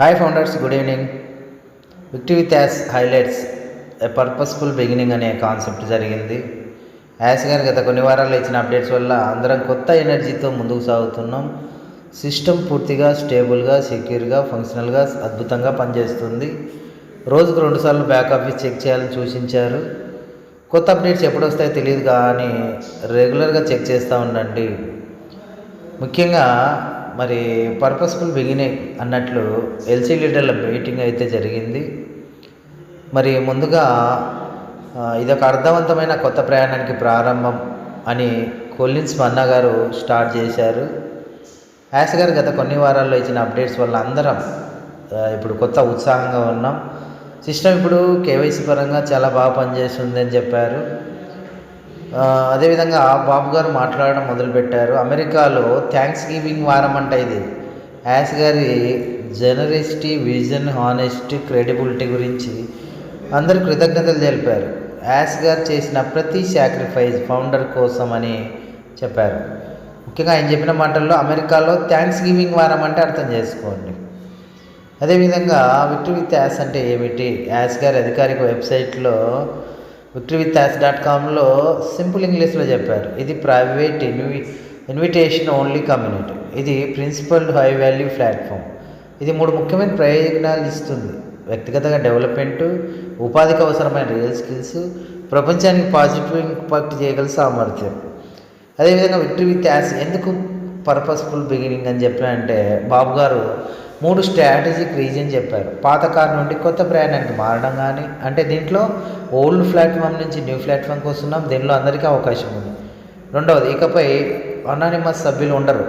Hi founders good evening victory Yas highlights a purposeful beginning అనే concept జరిగింది. As గారు గత కొన్ని వారాలు ఇచ్చిన అప్డేట్స్ వల్ల అందరం కొత్త ఎనర్జీతో ముందుకు సాగుతున్నాం. సిస్టమ్ పూర్తిగా స్టేబుల్గా సెక్యూర్గా ఫంక్షనల్గా అద్భుతంగా పనిచేస్తుంది. రోజుకు రెండుసార్లు బ్యాక్ ఆఫీస్ చెక్ చేయాలని సూచించారు. కొత్త అప్డేట్స్ ఎప్పుడు వస్తాయో తెలియదు కానీ రెగ్యులర్గా చెక్ చేస్తూ ఉండండి. ముఖ్యంగా మరి పర్పస్ఫుల్ బిగినింగ్ అన్నట్లు ఎల్సీ లీడర్ల మీటింగ్ అయితే జరిగింది. మరి ముందుగా ఇదొక అర్థవంతమైన కొత్త ప్రయాణానికి ప్రారంభం అని కొల్లిన్స్ మన్నా గారు స్టార్ట్ చేశారు. యాస్ గారు గత కొన్ని వారాల్లో ఇచ్చిన అప్డేట్స్ వల్ల అందరం ఇప్పుడు కొత్త ఉత్సాహంగా ఉన్నాం. సిస్టమ్ ఇప్పుడు కేవైసీ పరంగా చాలా బాగా పనిచేస్తుంది అని చెప్పారు. అదేవిధంగా బాబు గారు మాట్లాడడం మొదలుపెట్టారు. అమెరికాలో థ్యాంక్స్ గివింగ్ వారం అంట ఇది. యాస్ గారి జర్నలిస్టీ విజన్ హానెస్టీ క్రెడిబిలిటీ గురించి అందరూ కృతజ్ఞతలు తెలిపారు. యాస్ గారు చేసిన ప్రతి సాక్రిఫైస్ ఫౌండర్ కోసం అని చెప్పారు. ముఖ్యంగా ఆయన చెప్పిన మాటల్లో అమెరికాలో థ్యాంక్స్ గివింగ్ వారం అంటే అర్థం చేసుకోండి. అదేవిధంగా విక్టరీ విత్ యాస్ అంటే ఏమిటి? యాస్ గారి అధికారిక వెబ్సైట్లో విక్టరీ విత్ యాస్ డాట్ కామ్లో సింపుల్ ఇంగ్లీష్లో చెప్పారు. ఇది ప్రైవేట్ ఇన్వి ఇన్విటేషన్ ఓన్లీ కమ్యూనిటీ. ఇది ప్రిన్సిపల్ హై వాల్యూ ప్లాట్ఫామ్. ఇది మూడు ముఖ్యమైన ప్రయోజనాలు ఇస్తుంది. వ్యక్తిగతంగా డెవలప్మెంట్ ఉపాధికి అవసరమైన రియల్ స్కిల్స్ ప్రపంచానికి పాజిటివ్ ఇంపాక్ట్ చేయగల సామర్థ్యం. అదేవిధంగా విక్టరీ విత్ యాస్ ఎందుకు పర్పస్ఫుల్ బిగినింగ్ అని చెప్పారంటే బాబు గారు మూడు స్ట్రాటజిక్ రీజన్ చెప్పారు. పాత కార్ నుండి కొత్త ప్రయాణానికి మారడం కానీ అంటే దీంట్లో ఓల్డ్ ప్లాట్ఫామ్ నుంచి న్యూ ప్లాట్ఫామ్కి వస్తున్నాం దీనిలో అందరికీ అవకాశం ఉంది. రెండవది ఇకపై అనానిమస్ సభ్యులు ఉండరు.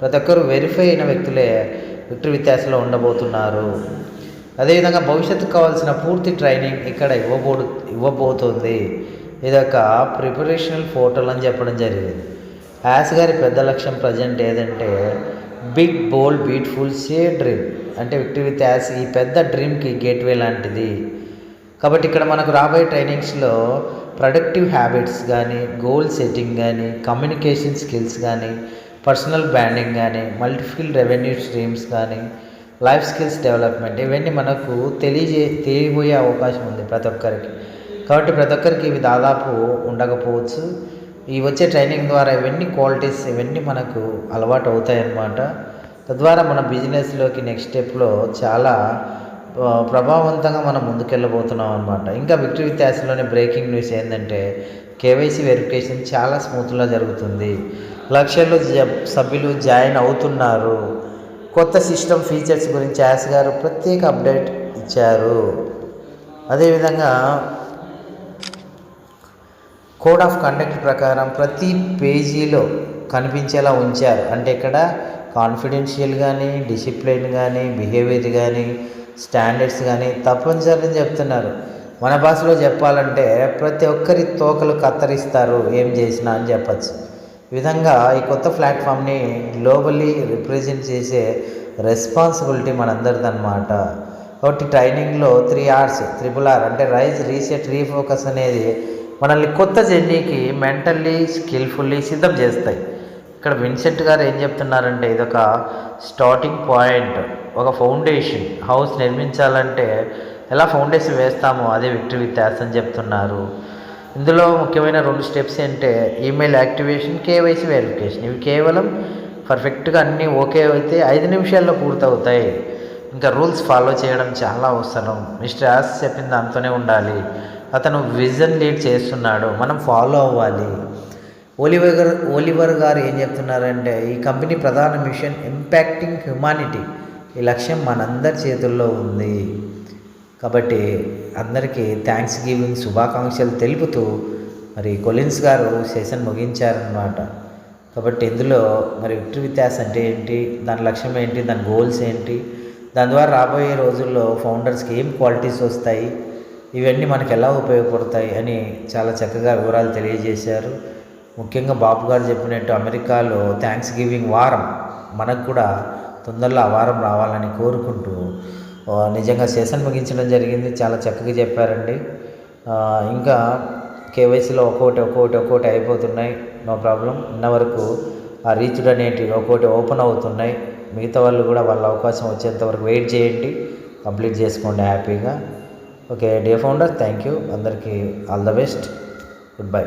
ప్రతి ఒక్కరు వెరిఫై అయిన వ్యక్తులే విక్టరీ వ్యత్యాసంలో ఉండబోతున్నారు. అదేవిధంగా భవిష్యత్తుకు కావాల్సిన పూర్తి ట్రైనింగ్ ఇక్కడ ఇవ్వబో ఇవ్వబోతుంది. ఇదొక ప్రిపరేషనల్ ఫోటోలు అని చెప్పడం జరిగింది. యాస్ గారి పెద్ద లక్ష్యం ప్రజెంట్ ఏదంటే బిగ్ బోల్ బ్యూటిఫుల్ సే డ్రీమ్. అంటే విక్టరీ విత్ యాస్ ఈ పెద్ద డ్రీమ్కి గేట్వే లాంటిది. కాబట్టి ఇక్కడ మనకు రాబోయే ట్రైనింగ్స్లో ప్రొడక్టివ్ హ్యాబిట్స్ కానీ గోల్ సెట్టింగ్ కానీ కమ్యూనికేషన్ స్కిల్స్ కానీ పర్సనల్ బ్రాండింగ్ కానీ మల్టిఫిల్ రెవెన్యూ స్ట్రీమ్స్ కానీ లైఫ్ స్కిల్స్ డెవలప్మెంట్ ఇవన్నీ మనకు తెలియజే తెలియబోయే అవకాశం ఉంది ప్రతి ఒక్కరికి. కాబట్టి ప్రతి ఒక్కరికి ఇవి దాదాపు ఉండకపోవచ్చు. ఈ వచ్చే ట్రైనింగ్ ద్వారా ఇవన్నీ క్వాలిటీస్ ఇవన్నీ మనకు అలవాటు అవుతాయన్నమాట. తద్వారా మన బిజినెస్లోకి నెక్స్ట్ స్టెప్లో చాలా ప్రభావవంతంగా మనం ముందుకెళ్ళబోతున్నాం అనమాట ఇంకా విక్టరీ విత్యాసలోని బ్రేకింగ్ న్యూస్ ఏంటంటే కేవైసీ వెరిఫికేషన్ చాలా స్మూత్గా జరుగుతుంది. లక్షల్లో జ- సభ్యులు జాయిన్ అవుతున్నారు. కొత్త సిస్టమ్ ఫీచర్స్ గురించి యాస్ గారు ప్రత్యేక అప్డేట్ ఇచ్చారు. అదేవిధంగా కోడ్ ఆఫ్ కండక్ట్ ప్రకారం ప్రతి పేజీలో కనిపించేలా ఉంచారు. అంటే ఇక్కడ కాన్ఫిడెన్షియల్ కానీ డిసిప్లిన్ కానీ బిహేవియర్ కానీ స్టాండర్డ్స్ కానీ తప్పనిసరి అని చెప్తున్నారు. మన భాషలో చెప్పాలంటే ప్రతి ఒక్కరి తోకలు కత్తరిస్తారు. ఏం చేసినా అని చెప్పచ్చు. ఈ విధంగా ఈ కొత్త ప్లాట్ఫామ్ని గ్లోబలీ రిప్రజెంట్ చేసే రెస్పాన్సిబిలిటీ మనందరిది అనమాట కాబట్టి ట్రైనింగ్లో త్రీ అవర్స్ త్రిపుల్ ఆర్ అంటే రైజ్ రీసెట్ రీఫోకస్ అనేది మనల్ని కొత్త జర్నీకి మెంటల్లీ స్కిల్ఫుల్లీ సిద్ధం చేస్తాయి. ఇక్కడ విన్సెంట్ గారు ఏం చెప్తున్నారంటే ఇదొక స్టార్టింగ్ పాయింట్ ఒక ఫౌండేషన్. హౌస్ నిర్మించాలంటే ఎలా ఫౌండేషన్ వేస్తామో అదే విక్టరీ విత్ యాస్ అని చెప్తున్నారు. ఇందులో ముఖ్యమైన రెండు స్టెప్స్ ఏంటంటే ఈమెయిల్ యాక్టివేషన్ కేవైసీ వెరిఫికేషన్. ఇవి కేవలం పర్ఫెక్ట్గా అన్నీ ఓకే అయితే ఐదు నిమిషాల్లో పూర్తవుతాయి. ఇంకా రూల్స్ ఫాలో చేయడం చాలా అవసరం. మిస్టర్ యాస్ చెప్పిన దాంతోనే ఉండాలి. అతను విజన్ లీడ్ చేస్తున్నాడు. మనం ఫాలో అవ్వాలి. ఓలివర్ గారు ఓలివర్ గారు ఏం చెప్తున్నారంటే ఈ కంపెనీ ప్రధాన మిషన్ ఇంపాక్టింగ్ హ్యుమానిటీ. ఈ లక్ష్యం మనందరి చేతుల్లో ఉంది. కాబట్టి అందరికీ థ్యాంక్స్ గివింగ్ శుభాకాంక్షలు తెలుపుతూ మరి కొలిన్స్ గారు సెషన్ ముగించారనమాట కాబట్టి ఇందులో మరి విక్టరీ విత్యాస్ అంటే ఏంటి? దాని లక్ష్యం ఏంటి? దాని గోల్స్ ఏంటి? దాని ద్వారా రాబోయే రోజుల్లో ఫౌండర్స్కి ఏం క్వాలిటీస్ వస్తాయి? ఇవన్నీ మనకు ఎలా ఉపయోగపడతాయి అని చాలా చక్కగా వివరాలు తెలియజేశారు. ముఖ్యంగా బాబు గారు చెప్పినట్టు అమెరికాలో థ్యాంక్స్ గివింగ్ వారం మనకు కూడా తొందరలో ఆ వారం రావాలని కోరుకుంటూ నిజంగా సెషన్ ముగించడం జరిగింది. చాలా చక్కగా చెప్పారండి. ఇంకా కేవైసీలో ఒక్కొక్కటి ఒక్కొక్కటి ఒక్కొక్కటి అయిపోతున్నాయి. No problem. ఉన్న వరకు ఆ రీచ్డ్ అనేటివి ఒక్కొక్కటి ఓపెన్ అవుతున్నాయి. మిగతా వాళ్ళు కూడా వాళ్ళ అవకాశం వచ్చేంత వరకు వెయిట్ చేయండి. కంప్లీట్ చేసుకోండి హ్యాపీగా. Okay dear founder thank you అందరికీ all the best good bye